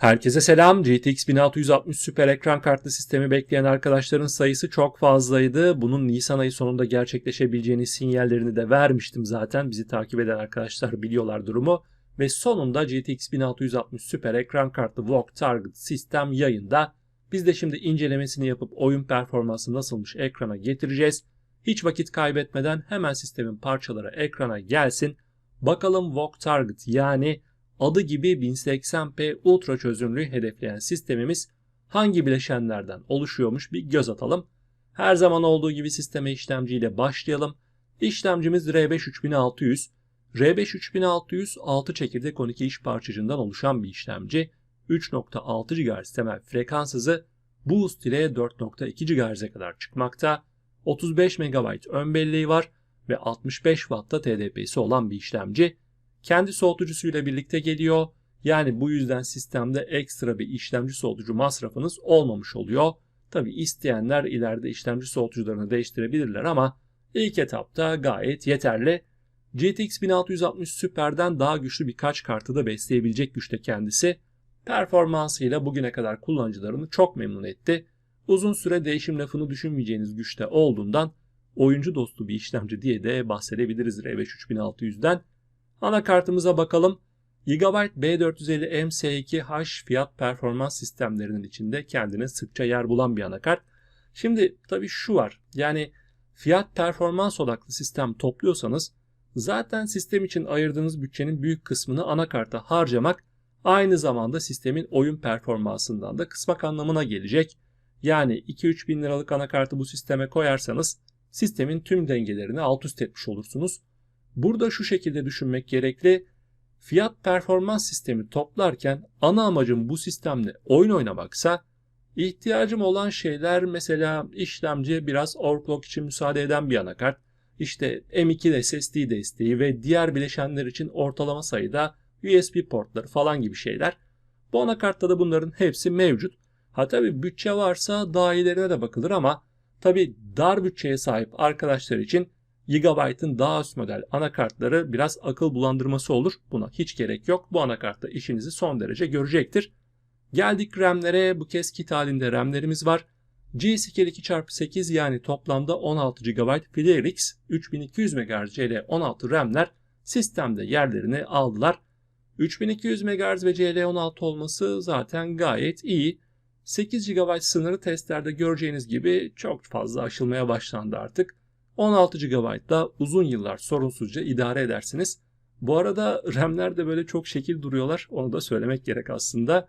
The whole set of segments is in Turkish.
Herkese selam. GTX 1660 süper ekran kartlı sistemi bekleyen arkadaşların sayısı çok fazlaydı. Bunun Nisan ayı sonunda gerçekleşebileceğini sinyallerini de vermiştim zaten. Bizi takip eden arkadaşlar biliyorlar durumu. Ve sonunda GTX 1660 süper ekran kartlı VOG Target sistem yayında. Biz de şimdi incelemesini yapıp oyun performansı nasılmış ekrana getireceğiz. Hiç vakit kaybetmeden hemen sistemin parçaları ekrana gelsin. Bakalım VOG Target yani adı gibi 1080p ultra çözünürlüğü hedefleyen sistemimiz hangi bileşenlerden oluşuyormuş bir göz atalım. Her zaman olduğu gibi sisteme işlemciyle başlayalım. İşlemcimiz R5 3600. R5 3600 6 çekirdek 12 iş parçacığından oluşan bir işlemci. 3.6 GHz temel frekans hızı boost ile 4.2 GHz'e kadar çıkmakta. 35 MB ön belleği var ve 65 Watt'ta TDP'si olan bir işlemci. Kendi soğutucusuyla birlikte geliyor. Yani bu yüzden sistemde ekstra bir işlemci soğutucu masrafınız olmamış oluyor. Tabi isteyenler ileride işlemci soğutucularını değiştirebilirler ama ilk etapta gayet yeterli. GTX 1660 Super'den daha güçlü birkaç kartı da besleyebilecek güçte kendisi. Performansıyla bugüne kadar kullanıcılarını çok memnun etti. Uzun süre değişim lafını düşünmeyeceğiniz güçte olduğundan oyuncu dostu bir işlemci diye de bahsedebiliriz R5 3600'den. Anakartımıza bakalım. Gigabyte B450 MS2H fiyat performans sistemlerinin içinde kendine sıkça yer bulan bir anakart. Şimdi tabii şu var. Yani fiyat performans odaklı sistem topluyorsanız zaten sistem için ayırdığınız bütçenin büyük kısmını anakarta harcamak aynı zamanda sistemin oyun performansından da kısmak anlamına gelecek. Yani 2-3 bin liralık anakartı bu sisteme koyarsanız sistemin tüm dengelerini alt üst etmiş olursunuz. Burada şu şekilde düşünmek gerekli. Fiyat performans sistemi toplarken ana amacım bu sistemle oyun oynamaksa ihtiyacım olan şeyler mesela işlemci biraz overclock için müsaade eden bir anakart. İşte M2 SSD desteği ve diğer bileşenler için ortalama sayıda USB portları falan gibi şeyler. Bu anakartta da bunların hepsi mevcut. Ha tabi bütçe varsa daha ilerine de bakılır ama tabi dar bütçeye sahip arkadaşlar için Gigabyte'ın daha üst model anakartları biraz akıl bulandırması olur. Buna hiç gerek yok. Bu anakartta işinizi son derece görecektir. Geldik RAM'lere. Bu kez kit halinde RAM'lerimiz var. G-Skill 2x8 yani toplamda 16 GB FreeRX 3200 MHz CL16 RAM'ler sistemde yerlerini aldılar. 3200 MHz ve CL16 olması zaten gayet iyi. 8 GB sınırı testlerde göreceğiniz gibi çok fazla aşılmaya başlandı artık. 16 GB da uzun yıllar sorunsuzca idare edersiniz. Bu arada RAM'ler de böyle çok şekil duruyorlar. Onu da söylemek gerek aslında.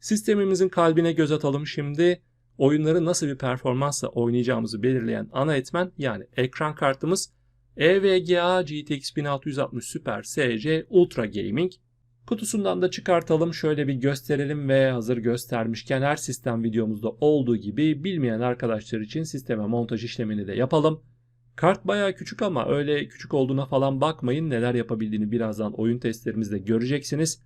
Sistemimizin kalbine göz atalım şimdi. Oyunları nasıl bir performansla oynayacağımızı belirleyen ana etmen yani ekran kartımız EVGA GTX 1660 Super SC Ultra Gaming. Kutusundan da çıkartalım şöyle bir gösterelim ve hazır göstermişken her sistem videomuzda olduğu gibi bilmeyen arkadaşlar için sisteme montaj işlemini de yapalım. Kart bayağı küçük ama öyle küçük olduğuna falan bakmayın. Neler yapabildiğini birazdan oyun testlerimizde göreceksiniz.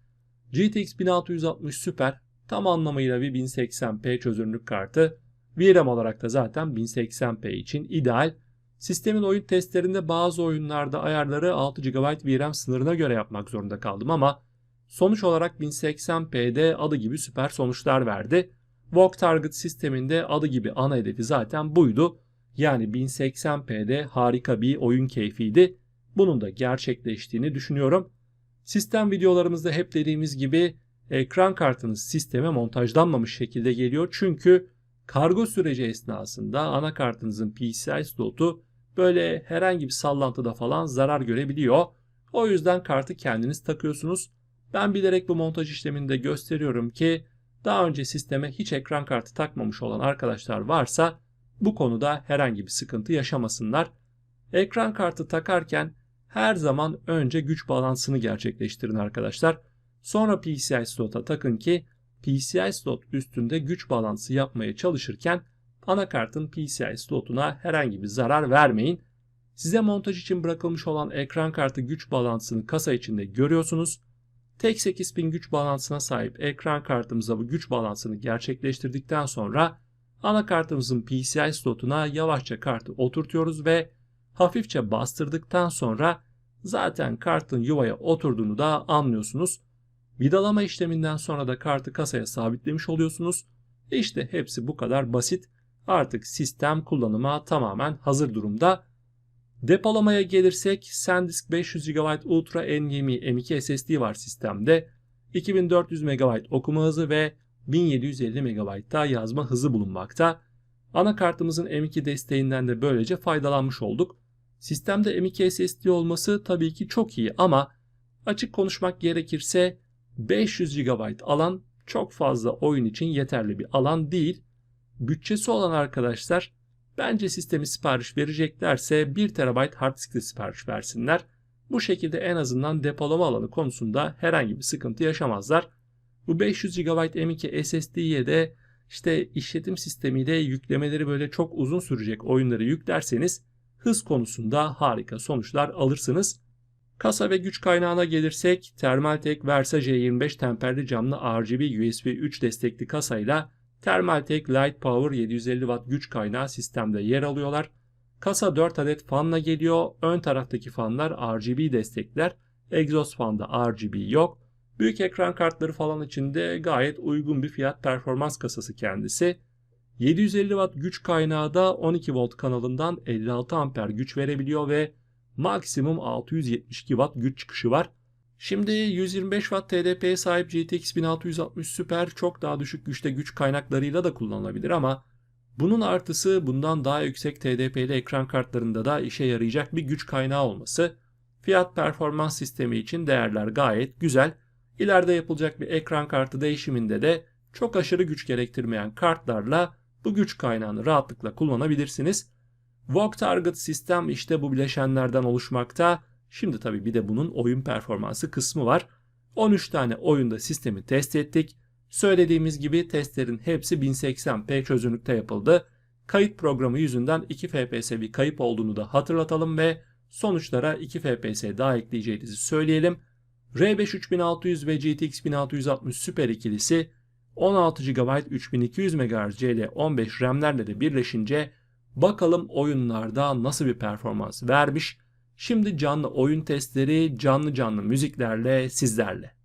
GTX 1660 Super tam anlamıyla bir 1080p çözünürlük kartı. VRAM olarak da zaten 1080p için ideal. Sistemin oyun testlerinde bazı oyunlarda ayarları 6 GB VRAM sınırına göre yapmak zorunda kaldım ama sonuç olarak 1080p'de adı gibi süper sonuçlar verdi. VOG Target sisteminde adı gibi ana hedefi zaten buydu. Yani 1080p'de harika bir oyun keyfiydi. Bunun da gerçekleştiğini düşünüyorum. Sistem videolarımızda hep dediğimiz gibi ekran kartınız sisteme montajlanmamış şekilde geliyor. Çünkü kargo süreci esnasında anakartınızın PCI slotu böyle herhangi bir sallantıda falan zarar görebiliyor. O yüzden kartı kendiniz takıyorsunuz. Ben bilerek bu montaj işlemini de gösteriyorum ki daha önce sisteme hiç ekran kartı takmamış olan arkadaşlar varsa bu konuda herhangi bir sıkıntı yaşamasınlar. Ekran kartı takarken her zaman önce güç balansını gerçekleştirin arkadaşlar. Sonra PCI slota takın ki PCI slot üstünde güç balansı yapmaya çalışırken anakartın PCI slotuna herhangi bir zarar vermeyin. Size montaj için bırakılmış olan ekran kartı güç balansını kasa içinde görüyorsunuz. Tek 8 pin güç balansına sahip ekran kartımıza bu güç balansını gerçekleştirdikten sonra anakartımızın PCI slotuna yavaşça kartı oturtuyoruz ve hafifçe bastırdıktan sonra zaten kartın yuvaya oturduğunu da anlıyorsunuz. Vidalama işleminden sonra da kartı kasaya sabitlemiş oluyorsunuz. İşte hepsi bu kadar basit. Artık sistem kullanıma tamamen hazır durumda. Depolamaya gelirsek SanDisk 500 GB Ultra NVMe M2 SSD var sistemde. 2400 MB okuma hızı ve 1750 MB da yazma hızı bulunmakta. Anakartımızın M2 desteğinden de böylece faydalanmış olduk. Sistemde M2 SSD olması tabii ki çok iyi ama açık konuşmak gerekirse 500 GB alan çok fazla oyun için yeterli bir alan değil. Bütçesi olan arkadaşlar bence sistemi sipariş vereceklerse 1 TB hard diskte sipariş versinler. Bu şekilde en azından depolama alanı konusunda herhangi bir sıkıntı yaşamazlar. Bu 500 GB M2 SSD'ye de işte işletim sistemiyle yüklemeleri böyle çok uzun sürecek oyunları yüklerseniz hız konusunda harika sonuçlar alırsınız. Kasa ve güç kaynağına gelirsek Thermaltake Versa J25 temperli camlı RGB USB 3 destekli kasayla Thermaltake Light Power 750 Watt güç kaynağı sistemde yer alıyorlar. Kasa 4 adet fanla geliyor. Ön taraftaki fanlar RGB destekler. Egzoz fanda RGB yok. Büyük ekran kartları falan için de gayet uygun bir fiyat performans kasası kendisi. 750 Watt güç kaynağı da 12 volt kanalından 56 amper güç verebiliyor ve maksimum 672 Watt güç çıkışı var. Şimdi 125 Watt TDP'ye sahip GTX 1660 Super çok daha düşük güçte güç kaynaklarıyla da kullanılabilir ama bunun artısı bundan daha yüksek TDP'li ekran kartlarında da işe yarayacak bir güç kaynağı olması. Fiyat performans sistemi için değerler gayet güzel. İleride yapılacak bir ekran kartı değişiminde de çok aşırı güç gerektirmeyen kartlarla bu güç kaynağını rahatlıkla kullanabilirsiniz. VOG Target sistem işte bu bileşenlerden oluşmakta. Şimdi tabii bir de bunun oyun performansı kısmı var. 13 tane oyunda sistemi test ettik. Söylediğimiz gibi testlerin hepsi 1080p çözünürlükte yapıldı. Kayıt programı yüzünden 2 FPS bir kayıp olduğunu da hatırlatalım ve sonuçlara 2 FPS daha ekleyeceğinizi söyleyelim. R5 3600 ve GTX 1660 Super ikilisi 16 GB 3200 MHz CL15 RAM'lerle de birleşince bakalım oyunlarda nasıl bir performans vermiş. Şimdi canlı oyun testleri canlı canlı müziklerle sizlerle.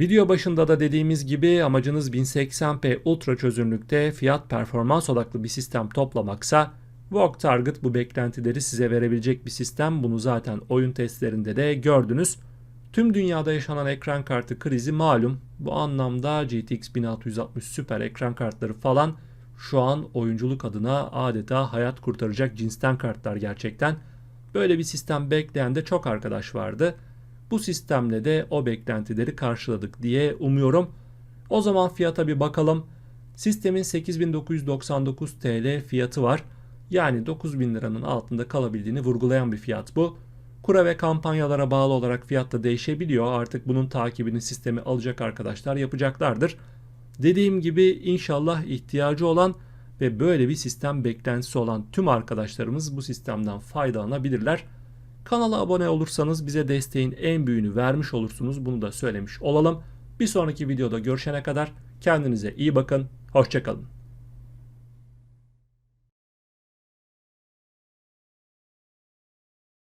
Video başında da dediğimiz gibi amacınız 1080p ultra çözünürlükte fiyat performans odaklı bir sistem toplamaksa VOG Target bu beklentileri size verebilecek bir sistem. Bunu zaten oyun testlerinde de gördünüz. Tüm dünyada yaşanan ekran kartı krizi malum. Bu anlamda GTX 1660 süper ekran kartları falan şu an oyunculuk adına adeta hayat kurtaracak cinsten kartlar gerçekten. Böyle bir sistem bekleyen de çok arkadaş vardı. Bu sistemle de o beklentileri karşıladık diye umuyorum. O zaman fiyata bir bakalım. Sistemin 8999 TL fiyatı var. Yani 9000 liranın altında kalabildiğini vurgulayan bir fiyat bu. Kura ve kampanyalara bağlı olarak fiyat da değişebiliyor. Artık bunun takibini sistemi alacak arkadaşlar yapacaklardır. Dediğim gibi inşallah ihtiyacı olan ve böyle bir sistem beklentisi olan tüm arkadaşlarımız bu sistemden faydalanabilirler. Kanala abone olursanız bize desteğin en büyüğünü vermiş olursunuz. Bunu da söylemiş olalım. Bir sonraki videoda görüşene kadar kendinize iyi bakın. Hoşçakalın.